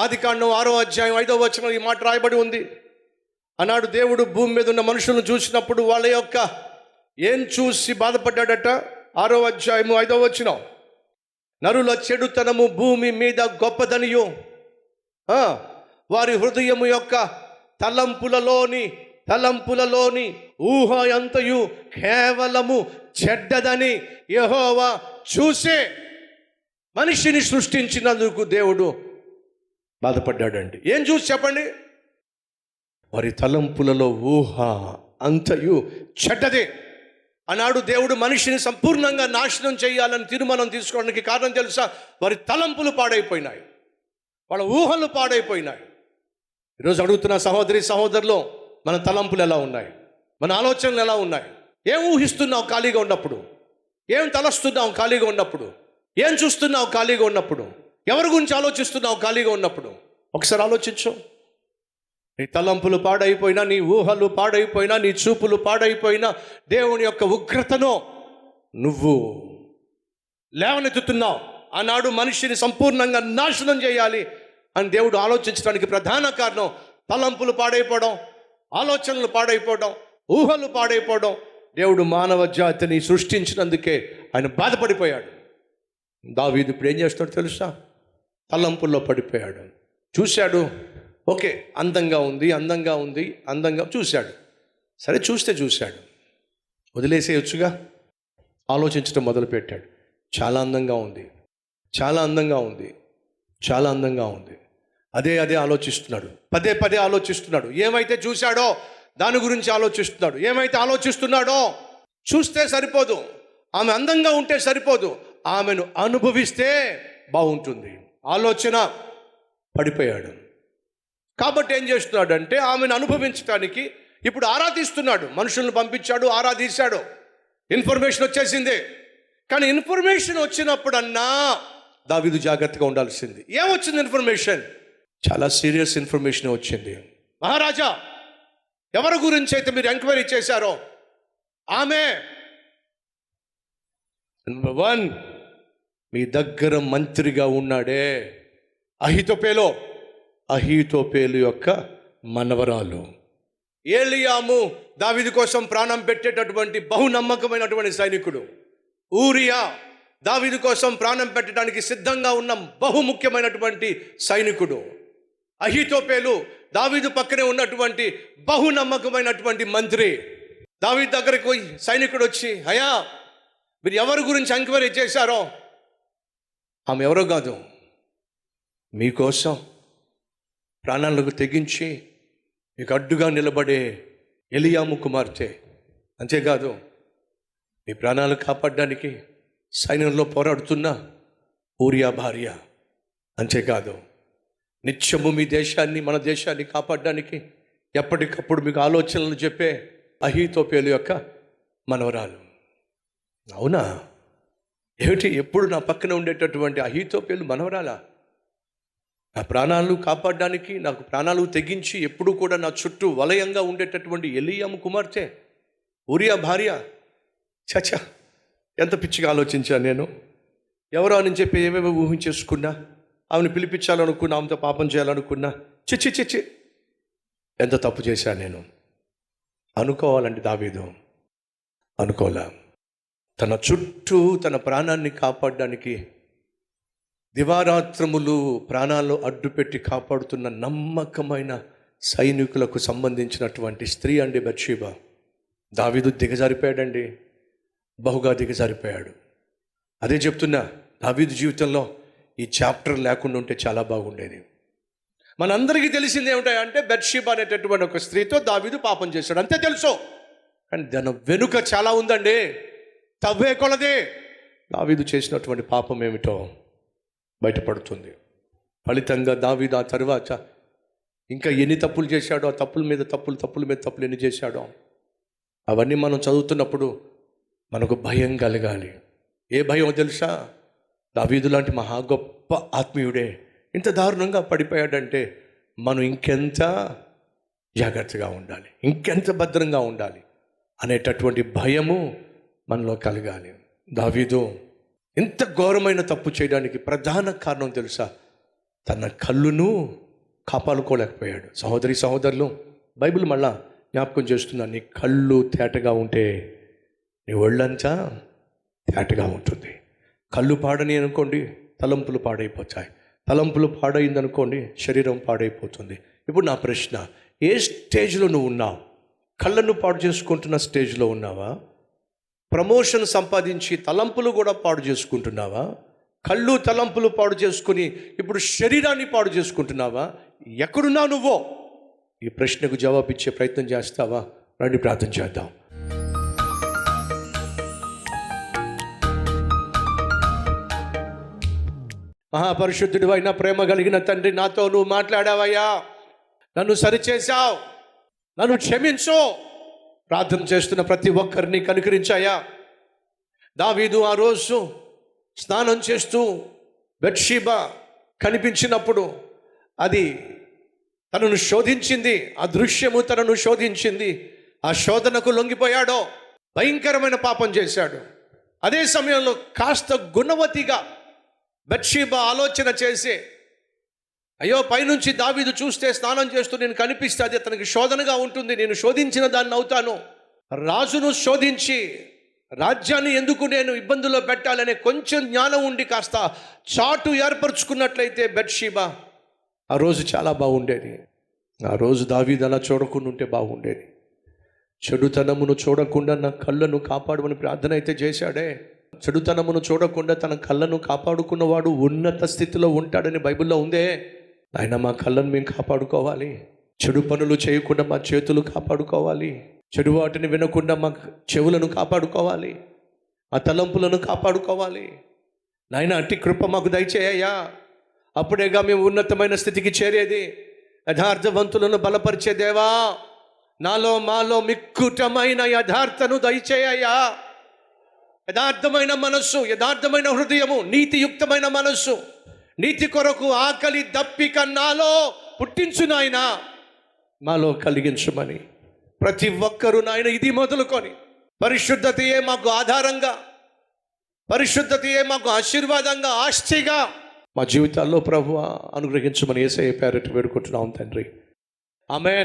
ఆది కాండం ఆరో అధ్యాయం ఐదో వచ్చిన ఈ మాట రాయబడి ఉంది. ఆనాడు దేవుడు భూమి మీద ఉన్న మనుషులను చూసినప్పుడు వాళ్ళ యొక్క ఏం చూసి బాధపడ్డాడట? ఆరో అధ్యాయము ఐదో వచ్చిన నరుల చెడుతనము భూమి మీద గొప్పదనియు. వారి హృదయము యొక్క తలంపులలోని తలంపులలోని ఊహ అంతయు కేవలము చెడ్డదని యహోవా చూసే మనిషిని సృష్టించినందుకు దేవుడు బాధపడ్డాడండి. ఏం చూసి చెప్పండి? వారి తలంపులలో ఊహ అంతయు చెడ్డదే. ఆనాడు దేవుడు మనిషిని సంపూర్ణంగా నాశనం చేయాలని తీర్మానం తీసుకోవడానికి కారణం తెలుసా? వారి తలంపులు పాడైపోయినాయి. వాళ్ళ ఊహలు పాడైపోయినాయి. ఈరోజు అడుగుతున్న సహోదరి సహోదరులు మన తలంపులు ఎలా ఉన్నాయి? మన ఆలోచనలు ఎలా ఉన్నాయి? ఏం ఊహిస్తున్నావు ఖాళీగా ఉన్నప్పుడు? ఏం తలస్తున్నావు ఖాళీగా ఉన్నప్పుడు? ఏం చూస్తున్నావు ఖాళీగా ఉన్నప్పుడు? ఎవరి గురించి ఆలోచిస్తున్నావు ఖాళీగా ఉన్నప్పుడు? ఒకసారి ఆలోచించు. నీ తలంపులు పాడైపోయినా నీ ఊహలు పాడైపోయినా నీ చూపులు పాడైపోయినా దేవుని యొక్క ఉగ్రతను నువ్వు లేవనెత్తుతున్నావు. ఆనాడు మనిషిని సంపూర్ణంగా నాశనం చేయాలి అని దేవుడు ఆలోచించడానికి ప్రధాన కారణం తలంపులు పాడైపోవడం ఆలోచనలు పాడైపోవడం ఊహలు పాడైపోవడం. దేవుడు మానవ జాతిని సృష్టించినందుకే ఆయన బాధపడిపోయాడు. దావీదు ఇప్పుడు ఏం చేస్తాడు తెలుసా? తలంపుల్లో పడిపోయాడు. చూశాడు ఓకే అందంగా ఉంది అందంగా ఉంది అందంగా చూశాడు. సరే చూస్తే చూశాడు. వదిలేసేయొచ్చుగా? ఆలోచించడం మొదలుపెట్టాడు. చాలా అందంగా ఉంది చాలా అందంగా ఉంది చాలా అందంగా ఉంది. అదే అదే ఆలోచిస్తున్నాడు. పదే పదే ఆలోచిస్తున్నాడు. ఏమైతే చూశాడో దాని గురించి ఆలోచిస్తున్నాడు. ఏమైతే ఆలోచిస్తున్నాడో చూస్తే సరిపోదు. ఆమె అందంగా ఉంటే సరిపోదు. ఆమెను అనుభవిస్తే బాగుంటుంది. ఆలోచన పడిపోయాడు. కాబట్టి ఏం చేస్తున్నాడంటే ఆమెను అనుభవించడానికి ఇప్పుడు ఆరాధిస్తున్నాడు. మనుషులను పంపించాడు ఆరాధించాడు. ఇన్ఫర్మేషన్ వచ్చేసింది. కానీ ఇన్ఫర్మేషన్ వచ్చినప్పుడన్నా దావిదు జాగ్రత్తగా ఉండాల్సింది. ఏమొచ్చింది ఇన్ఫర్మేషన్? చాలా సీరియస్ ఇన్ఫర్మేషన్ వచ్చింది. మహారాజా ఎవరి గురించి అయితే మీరు ఎంక్వైరీ చేశారో? ఆమె. Number one. మీ దగ్గర మంత్రిగా ఉన్నాడే అహితోపేలో. అహితోపేలు యొక్క మనవరాలు. ఏలియాము దావిది కోసం ప్రాణం పెట్టేటటువంటి బహు నమ్మకమైనటువంటి సైనికుడు. ఊరియా దావిది కోసం ప్రాణం పెట్టడానికి సిద్ధంగా ఉన్న బహు ముఖ్యమైనటువంటి సైనికుడు. అహితోపేలు దావీదు పక్కనే ఉన్నటువంటి బహు నమ్మకమైనటువంటి మంత్రి. దావీదు దగ్గరకు పోయి సైనికుడు వచ్చి అయా మీరు ఎవరి గురించి ఎంక్వైరీ చేశారో ఆమె ఎవరో కాదు. మీకోసం ప్రాణాలకు తెగించి మీకు అడ్డుగా నిలబడే ఎలియాము కుమార్తె. అంతేకాదు మీ ప్రాణాలు కాపాడడానికి సైన్యంలో పోరాడుతున్న ఊరియా భార్య. అంతేకాదు నిత్యము మీ దేశాన్ని మన దేశాన్ని కాపాడడానికి ఎప్పటికప్పుడు మీకు ఆలోచనలు చెప్పే అహీతోపేలు యొక్క మనవరాలు. అవునా? ఏమిటి? ఎప్పుడు నా పక్కన ఉండేటటువంటి అహితోపేలు మనవరాలా? నా ప్రాణాలు కాపాడడానికి నాకు ప్రాణాలు తెగించి ఎప్పుడు కూడా నా చుట్టూ వలయంగా ఉండేటటువంటి ఎలియాము కుమార్తె ఉరియా భార్య. చచా ఎంత పిచ్చిగా ఆలోచించాను నేను. ఎవరో అని చెప్పి ఏమేమి ఊహించేసుకున్నా ఆమెను పిలిపించాలనుకున్నా ఆమెతో పాపం చేయాలనుకున్నా. చిచ్చి చిచ్చి ఎంత తప్పు చేశాను నేను. అనుకోవాలండి దావీదు. అనుకోలే తన చుట్టూ తన ప్రాణాన్ని కాపాడడానికి దివారాత్రములు ప్రాణాలు అడ్డుపెట్టి కాపాడుతున్న నమ్మకమైన సైనికులకు సంబంధించినటువంటి స్త్రీ అండి బర్షీబా. దావీదు దిగజారిపోయాడండి. బహుగా దిగజారిపోయాడు. అదే చెప్తున్నా దావీదు జీవితంలో ఈ చాప్టర్ లేకుండా ఉంటే చాలా బాగుండేది. మనందరికీ తెలిసింది ఏమిటంటే బెడ్షీబ్ అనేటటువంటి ఒక స్త్రీతో దావీదు పాపం చేశాడు. అంతే తెలుసు. కానీ దాని వెనుక చాలా ఉందండి. తవ్వే కొలదే. దావీదు చేసినటువంటి పాపం ఏమిటో బయటపడుతుంది. ఫలితంగా దావీదు ఆ తరువాత ఇంకా ఎన్ని తప్పులు చేశాడో ఆ తప్పుల మీద తప్పులు తప్పుల మీద తప్పులు ఎన్ని చేశాడో అవన్నీ మనం చదువుతున్నప్పుడు మనకు భయం కలగాలి. ఏ భయం తెలుసా? దావీదు లాంటి మహా గొప్ప ఆత్మీయుడే ఇంత దారుణంగా పడిపోయాడంటే మనం ఇంకెంత జాగ్రత్తగా ఉండాలి ఇంకెంత భద్రంగా ఉండాలి అనేటటువంటి భయము మనలో కలగాలి. దావీదు ఇంత ఘోరమైన తప్పు చేయడానికి ప్రధాన కారణం తెలుసా? తన కళ్ళును కాపాడుకోలేకపోయాడు. సహోదరి సహోదరులు బైబిల్ మళ్ళా జ్ఞాపకం చేస్తున్నా నీ కళ్ళు తేటగా ఉంటే నీ ఒళ్ళంతా తేటగా ఉంటుంది. కళ్ళు పాడని అనుకోండి తలంపులు పాడైపోతాయి. తలంపులు పాడైందనుకోండి శరీరం పాడైపోతుంది. ఇప్పుడు నా ప్రశ్న ఏ స్టేజ్లో నువ్వు ఉన్నావు? కళ్ళను పాడు చేసుకుంటున్న స్టేజ్లో ఉన్నావా? ప్రమోషన్ సంపాదించి తలంపులు కూడా పాడు చేసుకుంటున్నావా? కళ్ళు తలంపులు పాడు చేసుకుని ఇప్పుడు శరీరాన్ని పాడు చేసుకుంటున్నావా? ఎక్కడున్నా నువ్వో? ఈ ప్రశ్నకు జవాబు ఇచ్చే ప్రయత్నం చేస్తావా? రండి ప్రార్థన చేద్దాం. మహాపరిశుద్ధుడు అయిన ప్రేమ కలిగిన తండ్రి నాతో నువ్వు మాట్లాడావయ్యా. నన్ను సరిచేశావు. నన్ను క్షమించు. ప్రార్థన చేస్తున్న ప్రతి ఒక్కరిని కనుకరించాయా? దావీదు ఆ రోజు స్నానం చేస్తూ బెడ్షీబా కనిపించినప్పుడు అది తనను శోధించింది ఆ దృశ్యము తనను శోధించింది ఆ శోధనకు లొంగిపోయాడో భయంకరమైన పాపం చేశాడు. అదే సమయంలో కాస్త గుణవతిగా బెడ్షీబా ఆలోచన చేసి అయ్యో పైనుంచి దావీదు చూస్తే స్నానం చేస్తూ నేను కనిపిస్తే అది అతనికి శోధనగా ఉంటుంది నేను శోధించిన దాన్ని అవుతాను. రాజును శోధించి రాజ్యాన్ని ఎందుకు నేను ఇబ్బందుల్లో పెట్టాలనే కొంచెం జ్ఞానం ఉండి కాస్త చాటు ఏర్పరచుకున్నట్లయితే బెడ్షీబా ఆ రోజు చాలా బాగుండేది. ఆ రోజు దావీదు అలా చూడకుండా ఉంటే బాగుండేది. చెడుతనమును చూడకుండా నా కళ్ళను కాపాడమని ప్రార్థన అయితే చేశాడే. చెడుతనమును చూడకుండా తన కళ్ళను కాపాడుకున్నవాడు ఉన్నత స్థితిలో ఉంటాడని బైబిల్లో ఉందే. ఆయన మా కళ్ళను మేము కాపాడుకోవాలి. చెడు పనులు చేయకుండా మా చేతులు కాపాడుకోవాలి. చెడు వాటిని వినకుండా మా చెవులను కాపాడుకోవాలి. ఆ తలంపులను కాపాడుకోవాలి. నాయన అట్టి కృప మాకు దయచేయ్యా. అప్పుడేగా మేము ఉన్నతమైన స్థితికి చేరేది. యథార్థవంతులను బలపరిచే దేవా నాలో మాలో మిక్కుటమైన యథార్థను దయచేయ్యా. యథార్థమైన మనస్సు యథార్థమైన హృదయము నీతియుక్తమైన మనస్సు నీతి కొరకు ఆకలి దప్పిక నాలో పుట్టించు నాయన. మాలో కలిగించమని. ప్రతి ఒక్కరూ నాయన ఇది మొదలుకొని. పరిశుద్ధతయే మాకు ఆధారంగా. పరిశుద్ధతయే మాకు ఆశీర్వాదంగా ఆస్తిగా. మా జీవితాల్లో ప్రభు అనుగ్రహించమని ఏసయ్య పేరటి వేడుకుంటున్నాం తండ్రి. ఆమె